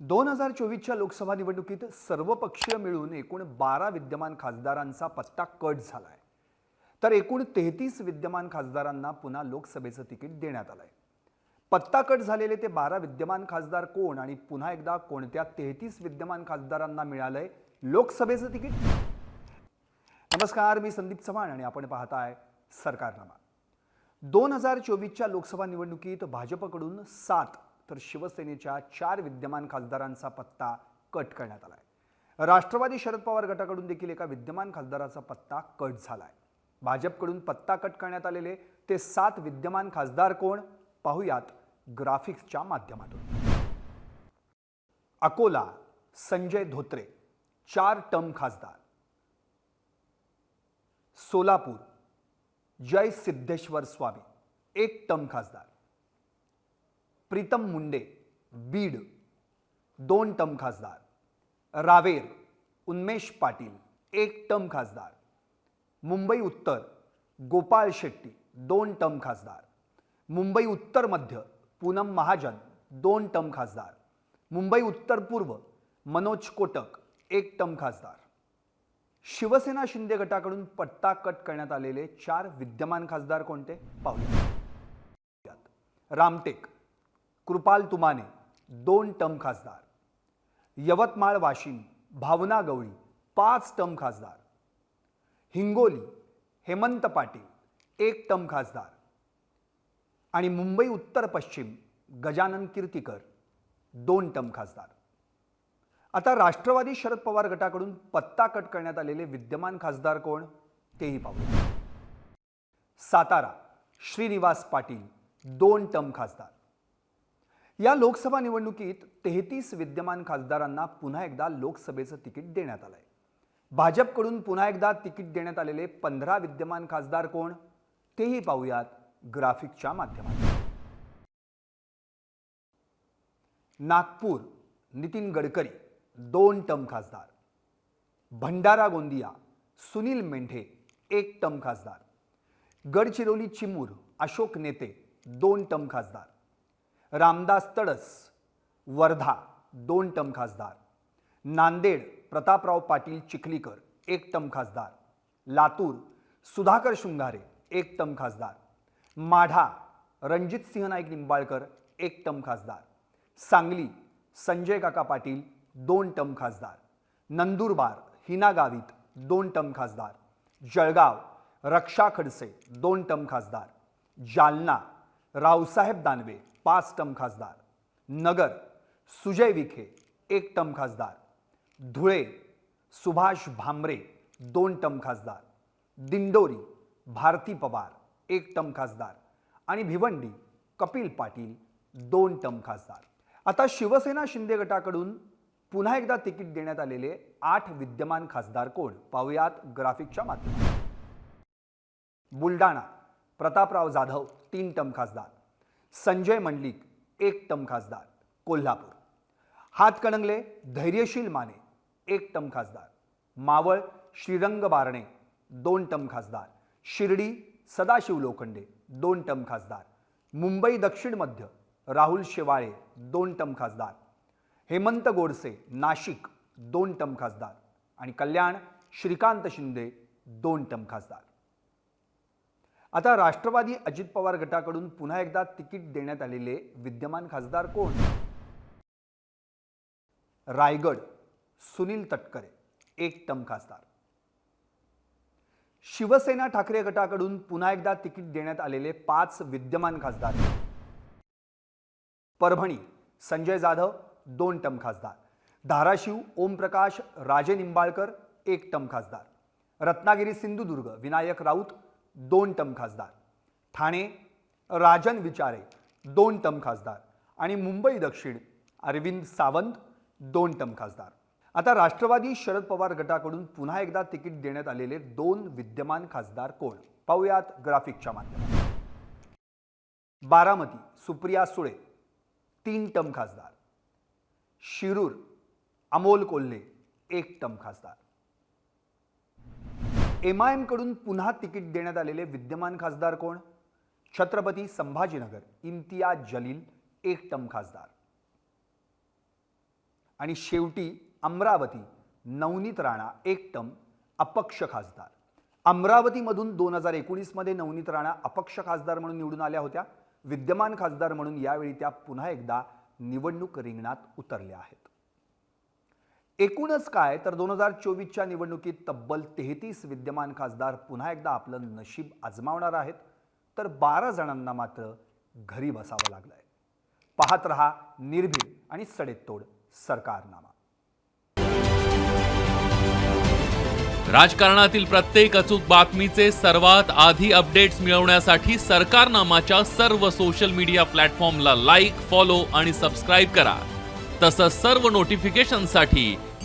दोन हजार चोवीसच्या लोकसभा निवडणुकीत सर्वपक्षीय मिळून एकूण बारा विद्यमान खासदारांचा पत्ता कट झाला आहे तर एकूण तेहतीस विद्यमान खासदारांना पुन्हा लोकसभेचं तिकीट देण्यात आलं आहे पत्ता कट झालेले ते बारा विद्यमान खासदार कोण आणि पुन्हा एकदा कोणत्या तेहतीस विद्यमान खासदारांना मिळालंय लोकसभेचं तिकीट? नमस्कार मी संदीप चव्हाण आणि आपण पाहताय सरकारनामा. दोन हजार चोवीसच्या लोकसभा निवडणुकीत भाजपकडून सात तर शिवसेनेच्या चार विद्यमान खासदारांचा पत्ता कट करण्यात आलाय. राष्ट्रवादी शरद पवार गटाकडून देखील एका विद्यमान खासदाराचा पत्ता कट झालाय. भाजपकडून पत्ता कट करण्यात आलेले ते सात विद्यमान खासदार कोण? पाहूयात ग्राफिक्सच्या माध्यमातून. अकोला संजय धोत्रे चार टर्म खासदार. सोलापूर जय सिद्धेश्वर स्वामी एक टर्म खासदार. प्रीतम मुंडे बीड. दोन टर्म खासदार. रावेर उन्मेष पाटील एक टर्म खासदार. मुंबई उत्तर गोपाळ शेट्टी दोन टर्म खासदार. मुंबई उत्तर मध्य पूनम महाजन दोन टर्म खासदार. मुंबई उत्तर पूर्व मनोज कोटक एक टर्म खासदार. शिवसेना शिंदे गटाकडून पट्टा कट करण्यात आलेले चार विद्यमान खासदार कोणते? पाहूया. रामटेक कृपाल तुमाने दोन टम खासदार. यवतमाळ वाशिम भावना गवळी पाच टम खासदार. हिंगोली हेमंत पाटील एक टम खासदार. आणि मुंबई उत्तर पश्चिम गजानन कीर्तीकर दोन टम खासदार. आता राष्ट्रवादी शरद पवार गटाकडून पत्ता कट करण्यात आलेले विद्यमान खासदार कोण तेही पाहू. सातारा श्रीनिवास पाटील दोन टम खासदार. या लोकसभा निवडणुकीत तेहतीस विद्यमान खासदारांना पुन्हा एकदा लोकसभेचं तिकीट देण्यात आलंय. भाजपकडून पुन्हा एकदा तिकीट देण्यात आलेले पंधरा विद्यमान खासदार कोण? तेही पाहूयात ग्राफिकच्या माध्यमातून. नागपूर नितीन गडकरी दोन टर्म खासदार. भंडारा गोंदिया सुनील मेंढे एक टर्म खासदार. गडचिरोली चिमूर अशोक नेते दोन टर्म खासदार. रामदास तडस वर्धा दोन टम खासदार. नांदेड प्रतापराव पाटील चिखलीकर एक टम खासदार. लातूर सुधाकर शृंगारे एक टम खासदार. माढा रणजित सिंह नाईक निंबाळकर एक टम खासदार. सांगली संजय काका पाटील दोन टम खासदार. नंदुरबार हिना गावित दोन टम खासदार. जळगाव रक्षा खडसे दोन टम खासदार. जालना रावसाहेब दानवे पाच टम खासदार. नगर सुजय विखे एक टम खासदार. धुळे सुभाष भामरे दोन टम खासदार. दिंडोरी भारती पवार एक टम खासदार. आणि भिवंडी कपिल पाटील दोन टम खासदार. आता शिवसेना शिंदे गटाकडून पुन्हा एकदा तिकीट देण्यात आलेले आठ विद्यमान खासदार कोण? पाहुयात ग्राफिकच्या माध्यमातून. बुलडाणा प्रतापराव जाधव तीन टम खासदार. संजय मंडलिक एक टम खासदार. कोल्हापूर. हातकणंगले धैर्यशील माने एक टम खासदार. मावळ श्रीरंग बारणे दोन टम खासदार. शिर्डी सदाशिव लोखंडे दोन टम खासदार. मुंबई दक्षिण मध्य राहुल शेवाळे दोन टम खासदार. हेमंत गोडसे नाशिक दोन टम खासदार. आणि कल्याण श्रीकांत शिंदे दोन टम खासदार. आता राष्ट्रवादी अजित पवार गटाकडून पुन्हा एकदा तिकीट देण्यात आलेले विद्यमान खासदार कोण? रायगड सुनील तटकरे एक खासदार. शिवसेना ठाकरे गटाकडून पुन्हा एकदा तिकीट देण्यात आलेले पाच विद्यमान खासदार. परभणी संजय जाधव दोन टम खासदार. धाराशिव ओमप्रकाश राजे निंबाळकर एक टम खासदार. रत्नागिरी सिंधुदुर्ग विनायक राऊत दोन टम खासदार. ठाणे राजन विचारे दोन टम खासदार. आणि मुंबई दक्षिण अरविंद सावंत दोन टम खासदार. आता राष्ट्रवादी शरद पवार गटाकडून पुन्हा एकदा तिकीट देण्यात आलेले दोन विद्यमान खासदार कोण? पाहूयात ग्राफिकच्या माध्यमात बारामती सुप्रिया सुळे तीन टम खासदार. शिरूर अमोल कोल्हे एक टम खासदार. एम आय एमकडून पुन्हा तिकीट देण्यात आलेले विद्यमान खासदार कोण? छत्रपती संभाजीनगर इम्तियाज जलील एक खासदार. आणि शेवटी अमरावती नवनीत राणा एक अपक्ष खासदार. अमरावतीमधून दोन हजार एकोणीसमध्ये नवनीत राणा अपक्ष खासदार म्हणून निवडून आल्या होत्या. विद्यमान खासदार म्हणून यावेळी त्या पुन्हा एकदा निवडणूक रिंगणात उतरल्या आहेत. एकूणच काय? तर दोन हजार चोवीसच्या निवडणुकीत तब्बल तेहतीस विद्यमान खासदार पुन्हा एकदा आपलं नशीब आजमावणार आहेत. तर बारा जणांना मात्र घरी बसावं लागलं आहे पाहत रहा निर्भीड आणि सडेतोड सरकारनामा. राजकारणातील प्रत्येक अचूक बातमीचे सर्वात आधी अपडेट्स मिळवण्यासाठी सरकारनामाच्या सर्व सोशल मीडिया प्लॅटफॉर्मला लाईक फॉलो आणि सबस्क्राईब करा. तसंच सर्व नोटिफिकेशनसाठी